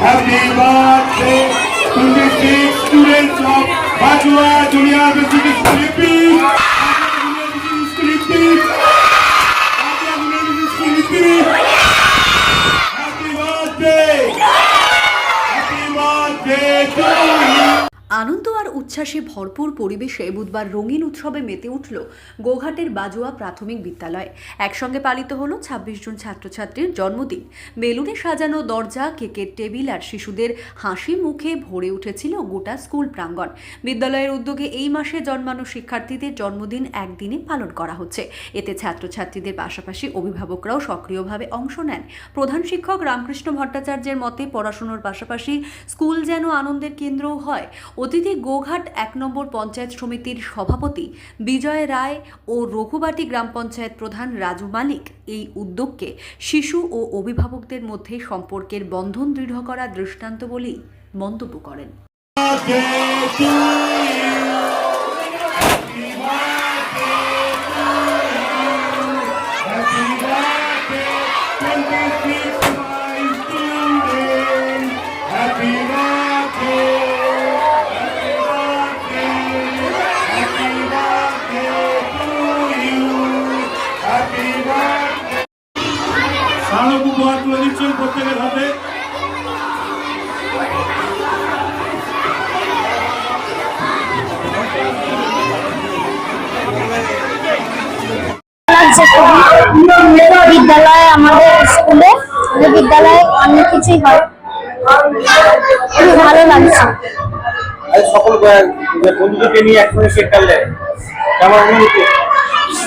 Happy birthday to the six students of Bajua Junior Philippines. University Philippines. Happy birthday. Happy birthday to you. আনন্দ আর উচ্ছ্বাসে ভরপুর পরিবেশে বুধবার রঙিন উৎসবে মেতে উঠল গোঘাটের বাজুয়া প্রাথমিক বিদ্যালয়। একসঙ্গে পালিত হলো ছাব্বিশ জন ছাত্রছাত্রীর জন্মদিন। বেলুনে সাজানো দরজা, কেকের টেবিল আর শিশুদের হাসি মুখে ভরে উঠেছিল গোটা স্কুল প্রাঙ্গণ। বিদ্যালয়ের উদ্যোগে এই মাসে জন্মানো শিক্ষার্থীদের জন্মদিন একদিনে পালন করা হচ্ছে। এতে ছাত্রছাত্রীদের পাশাপাশি অভিভাবকরাও সক্রিয়ভাবে অংশ নেন। প্রধান শিক্ষক রামকৃষ্ণ ভট্টাচার্যের মতে, পড়াশুনোর পাশাপাশি স্কুল যেন আনন্দের কেন্দ্রও হয়। অতিথি গোঘাট এক নম্বর পঞ্চায়েত সমিতির সভাপতি বিজয় রায় ও রঘুবাটি গ্রাম পঞ্চায়েত প্রধান রাজু মালিক এই উদ্যোগকে শিশু ও অভিভাবকদের মধ্যে সম্পর্কের বন্ধন দৃঢ় করা দৃষ্টান্ত বলেই মন্তব্য করেন। তুলে দিচ্ছেন প্রত্যেকের হাতে। বিদ্যালয়ে আমাদের স্কুলে বিদ্যালয়ে অনেক কিছুই হয়। খুবই ভালো লাগছে। সকল বন্ধুদেরকে নিয়ে একসঙ্গে কাটলে কেমন অনুভূতি?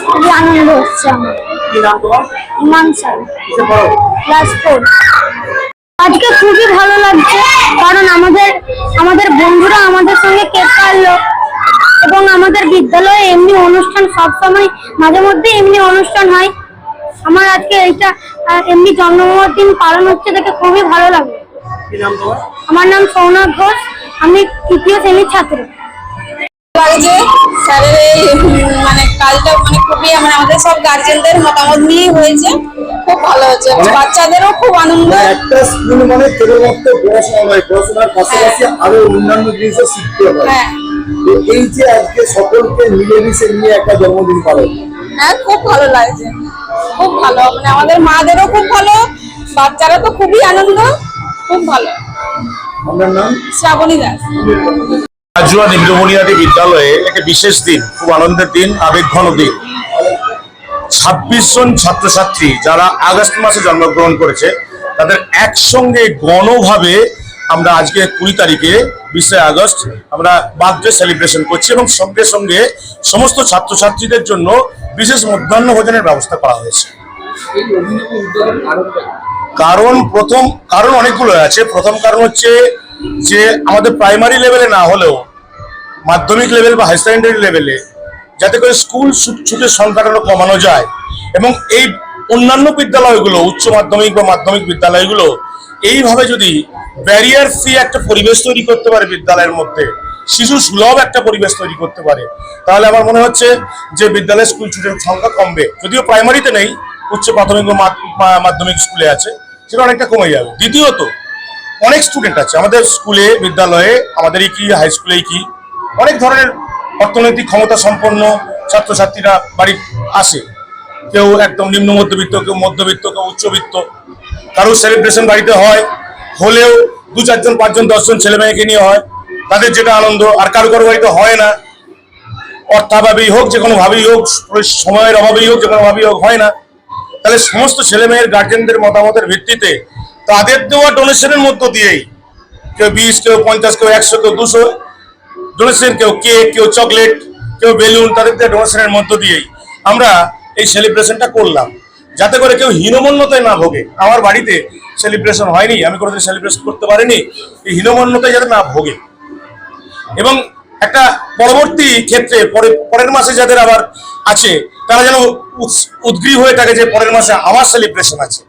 খুবই আনন্দ হচ্ছে আমার। নাম তোমার? ইমান স্যার। ক্লাস ফোর আজকে খুবই ভালো লাগছে কারণ আমাদের আমাদের বন্ধুরা আমাদের সঙ্গে কেক কাটলো এবং আমাদের বিদ্যালয়ে এমনি অনুষ্ঠান সবসময় মাঝে মধ্যে এমনি অনুষ্ঠান হয়। আমার আজকে এইটা এমনি জন্মদিন পালন হচ্ছে দেখে খুবই ভালো লাগে কি নাম তোমার? আমার নাম সৌনক ঘোষ আমি তৃতীয় শ্রেণির ছাত্র। স্যারের এই মানে কাজটা মানে খুবই মানে আমাদের সব গার্জেনদের মতামত নিয়ে হয়েছে। খুব ভালো হয়েছে। বাচ্চাদেরও খুব আনন্দ। মানে একটা স্কুল মানে কেবলমাত্র পড়াশোনা নয় পড়াশোনার পাশাপাশি আরও অন্যান্য জিনিসও শিখতে হয়। হ্যাঁ। এই যে আজকে সকলকে মিলেমিশে নিয়ে একটা জন্মদিন পালন। হ্যাঁ খুব ভালো লাগছে। খুব ভালো। মানে আমাদের মাদেরও খুব ভালো বাচ্চারা তো খুবই আনন্দ। খুব ভালো। আপনার নাম? শ্রাবণী দাস। রাজুয়া নিম্নবুনিয়াদী বিদ্যালয়ে একটা বিশেষ দিন, খুব আনন্দের দিন, আবেগঘন দিন। ছাব্বিশ জন ছাত্রছাত্রী যারা আগস্ট মাসে জন্মগ্রহণ করেছে, তাদের একসঙ্গে গণভাবে আমরা আজকে কুড়ি তারিখে, বিশে আগস্ট, আমরা বার্থডে সেলিব্রেশন করছি এবং সঙ্গে সঙ্গে সমস্ত ছাত্রছাত্রীদের জন্য বিশেষ মধ্যাহ্ন ভোজনের ব্যবস্থা করা হয়েছে। কারণ প্রথম, কারণ অনেকগুলো আছে। প্রথম কারণ হচ্ছে যে আমাদের প্রাইমারি লেভেলে না হলেও মাধ্যমিক লেভেল বা হাই সেকেন্ডারি লেভেলে যাতে করে স্কুল ছুট- ছুটের সংখ্যাটা কমানো যায় এবং এই অন্যান্য বিদ্যালয়গুলো, উচ্চ মাধ্যমিক বা মাধ্যমিক বিদ্যালয়গুলো এইভাবে যদি ব্যারিয়ার ফ্রি একটা পরিবেশ তৈরি করতে পারে বিদ্যালয়ের মধ্যে, শিশু সুলভ একটা পরিবেশ তৈরি করতে পারে, তাহলে আমার মনে হচ্ছে যে বিদ্যালয় স্কুল ছুটের সংখ্যা কমবে। যদিও প্রাইমারিতে নেই, উচ্চ প্রাথমিক বা মাধ্যমিক স্কুলে আছে, সেটা অনেকটা কমে যাবে। দ্বিতীয়ত অনেক স্টুডেন্ট আছে। আমাদের স্কুলে, বিদ্যালয়ে আমাদেরই কি হাই স্কুলেই কি, অনেক ধরনের অর্থনৈতিক ক্ষমতা সম্পন্ন ছাত্রছাত্রীরা বাড়ি আসে। কেউ একদম নিম্ন মধ্যবিত্ত, কেউ মধ্যবিত্ত, কেউ উচ্চবিত্ত। কারোর সেলিব্রেশন বাড়িতে হয়, হলেও দু চারজন, পাঁচজন, দশজন ছেলে মেয়েকে নিয়ে হয়, তাদের যেটা আনন্দ, আর কারও কারও বাড়িতে হয় না। অর্থাভাবেই হোক, যে কোনো ভাবেই হোক, সময়ের অভাবেই হোক, যে কোনো ভাবেই হোক, হয় না। তাহলে সমস্ত ছেলে মেয়ের গার্জেনদের মতামতের ভিত্তিতে তাদের দেওয়া ডোনেশনের মধ্য দিয়েই কেউ বিশ, কেউ পঞ্চাশ, কেউ একশো, কেউ দুশো ডোনেশন কেউ কেক কেউ চকলেট কেউ বেলুন তাদের দেওয়া ডোনেশনের মধ্য দিয়েই আমরা এই সেলিব্রেশনটা করলাম। যাতে করে কেউ হীনমন্যতায় না ভোগে। আমার বাড়িতে সেলিব্রেশন হয়নি, আমি কোনোদিন সেলিব্রেশন করতে পারিনি। এই হীনমন্যতায় যাতে না ভোগে। এবং একটা পরবর্তী ক্ষেত্রে, পরে, পরের মাসে যাদের আবার আছে, তারা যেন উদ্গ্রীব হয়ে থাকে যে পরের মাসে আমার সেলিব্রেশন আছে।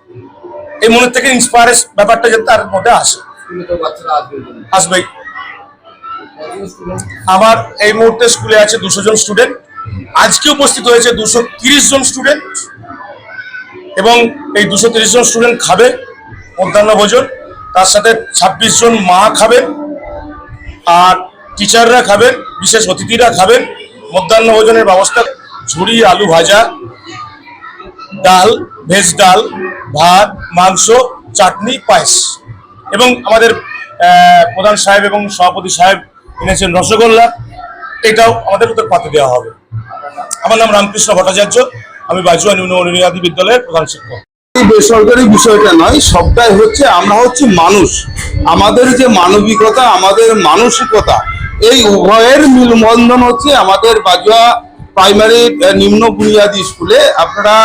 এই মনের থেকে ইন্সপায়ারেস ব্যাপারটা যাতে তার মধ্যে আসে। আসবেই। আমার এই মুহূর্তে স্কুলে আছে দুশো জন স্টুডেন্ট আজকে উপস্থিত হয়েছে দুশো জন স্টুডেন্ট এবং এই দুশো জন স্টুডেন্ট খাবে মধ্যাহ্ন ভোজন। তার সাথে ছাব্বিশ জন মা খাবেন আর টিচাররা খাবেন, বিশেষ অতিথিরা খাবেন। মধ্যাহ্ন ভোজনের ব্যবস্থা, ঝুড়ি, আলু ভাজা ডাল, ভেজ ডাল, ভাত, মাংস, চাটনি, পায়েস। এবং আমাদের প্রধান সাহেব এবং সভাপতি সাহেব এনেছেন রসগোল্লা। এটাও আমাদের উত্তর পাতে দেওয়া হবে। আমার নাম রামকৃষ্ণ ভট্টাচার্য। আমি বাজুয়া নিম্ন বিদ্যালয়ের প্রধান শিক্ষক। বেসরকারি বিষয়টা নয়, সবটাই হচ্ছে আমরা হচ্ছে মানুষ। আমাদের যে মানবিকতা, আমাদের মানসিকতা, এই উভয়ের মিলবন্ধন হচ্ছে আমাদের বাজুয়া প্রাইমারি নিম্ন বুনিয়াদী স্কুলে। আপনারা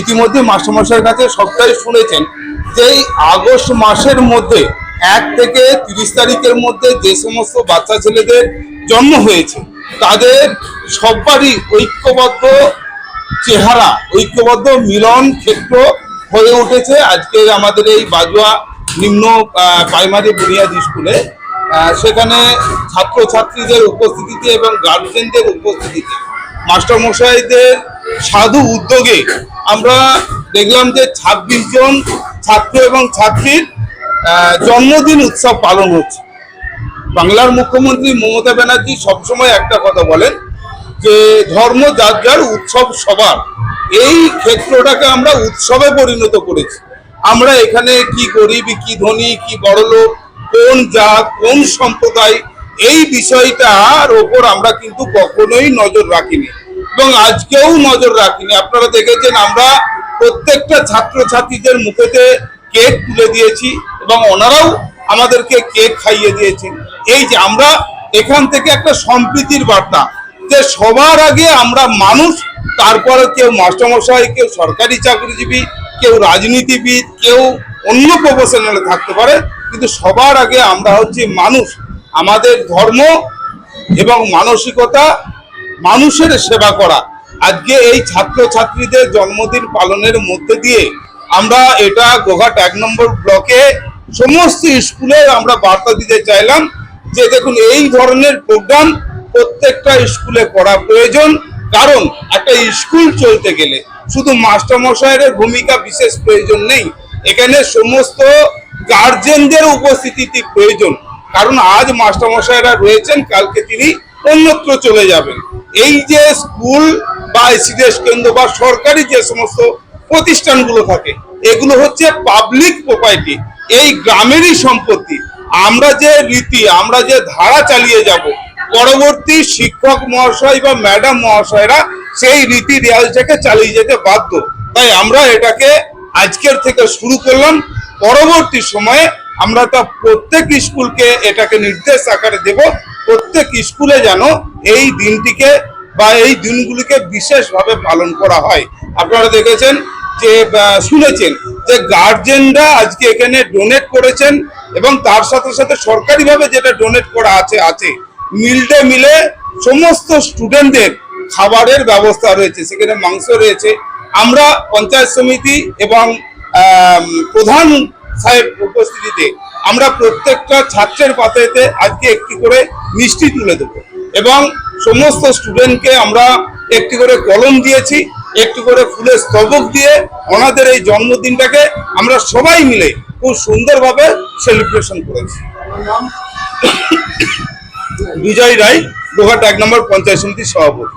ইতিমধ্যে মাস্টারমশাইয়ের কাছে সবটাই শুনেছেন যে আগস্ট মাসের মধ্যে, এক থেকে তিরিশ তারিখের মধ্যে যে সমস্ত বাচ্চা ছেলেদের জন্ম হয়েছে, তাদের সবারই ঐক্যবদ্ধ চেহারা, ঐক্যবদ্ধ মিলন ক্ষেত্র হয়ে উঠেছে আজকে আমাদের এই বাজুয়া নিম্ন প্রাইমারি বুনিয়াদ স্কুলে। সেখানে ছাত্রছাত্রীদের উপস্থিতিতে এবং গার্জেনদের উপস্থিতিতে মাস্টারমশাইদের সাধু উদ্যোগে আমরা দেখলাম যে ছাব্বিশ জন ছাত্র এবং ছাত্রীর জন্মদিন উৎসব পালন হচ্ছে। বাংলার মুখ্যমন্ত্রী মমতা ব্যানার্জি সবসময় একটা কথা বলেন যে ধর্ম যার যার উৎসব সবার। এই ক্ষেত্রটাকে আমরা উৎসবে পরিণত করেছি। আমরা এখানে কি গরিব, কি ধনী, কি বড়লোক, কোন জাত, কোন সম্প্রদায়, এই বিষয়টার ওপর আমরা কিন্তু কখনোই নজর রাখিনি। এবং আজকেও নজর রাখিনি। আপনারা দেখেছেন আমরা প্রত্যেকটা ছাত্রছাত্রীদের মুখেতে কেক তুলে দিয়েছি এবং ওনারাও আমাদেরকে কেক খাইয়ে দিয়েছেন। এই যে আমরা এখান থেকে একটা সম্প্রীতির বার্তা যে সবার আগে আমরা মানুষ, তারপরে কেউ মাস্টারমশাই, কেউ সরকারি চাকরিজীবী, কেউ রাজনীতিবিদ, কেউ অন্য প্রফেশনালে থাকতে পারে, কিন্তু সবার আগে আমরা হচ্ছে মানুষ। আমাদের ধর্ম এবং মানসিকতা মানুষের সেবা করা। আজকে এই ছাত্রছাত্রীদের জন্মদিন পালনের মধ্যে দিয়ে আমরা এটা গোঘাট এক নম্বর ব্লকে সমস্ত স্কুলে আমরা বার্তা দিতে চাইলাম যে দেখুন, এই ধরনের প্রোগ্রাম প্রত্যেকটা স্কুলে করা প্রয়োজন। কারণ একটা স্কুল চলতে গেলে শুধু মাস্টারমশাইয়ের ভূমিকা বিশেষ প্রয়োজন নেই। এখানে সমস্ত গার্জেনদের উপস্থিতি প্রয়োজন। কারণ আজ মাস্টারমশাইরা রয়েছেন, কালকে তিনি অন্যত্র চলে যাবেন। এই যে স্কুল বা এসিডেস কেন্দ্র বা সরকারি যে সমস্ত প্রতিষ্ঠানগুলো থাকে, এগুলো হচ্ছে পাবলিক প্রপার্টি এই গ্রামেরই সম্পত্তি। আমরা যে রীতি, আমরা যে ধারা চালিয়ে যাব, পরবর্তী শিক্ষক মহাশয় বা ম্যাডাম মহাশয়রা সেই রীতি রেওয়াজটাকে চালিয়ে যেতে বাধ্য। তাই আমরা এটাকে আজকের থেকে শুরু করলাম। পরবর্তী সময়ে আমরা তা প্রত্যেক স্কুলকে এটাকে নির্দেশ আকারে দেব। প্রত্যেক স্কুলে যেন এই দিনটিকে বা এই দিনগুলিকে বিশেষভাবে পালন করা হয়। আপনারা দেখেছেন যে শুনেছেন যে গার্জেনরা আজকে এখানে ডোনেট করেছেন এবং তার সাথে সাথে সরকারিভাবে যেটা ডোনেট করা আছে আছে। মিড ডে মিলে সমস্ত স্টুডেন্টদের খাবারের ব্যবস্থা রয়েছে, সেখানে মাংস রয়েছে। আমরা পঞ্চায়েত সমিতি এবং প্রধান সাহেব উপস্থিতিতে আমরা প্রত্যেকটা ছাত্রের পাতাতে আজকে একটি করে মিষ্টি তুলে দেবো। এবং সমস্ত স্টুডেন্টকে আমরা একটি করে কলম দিয়েছি, একটি করে ফুলের স্তবক দিয়ে ওনাদের এই জন্মদিনটাকে আমরা সবাই মিলে খুব সুন্দরভাবে সেলিব্রেশন করেছি। বিজয় রায় গোঘাট এক নম্বর পঞ্চায়েত সমিতির সভাপতি।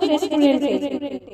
মৈত্র রেস্টুরেন্টে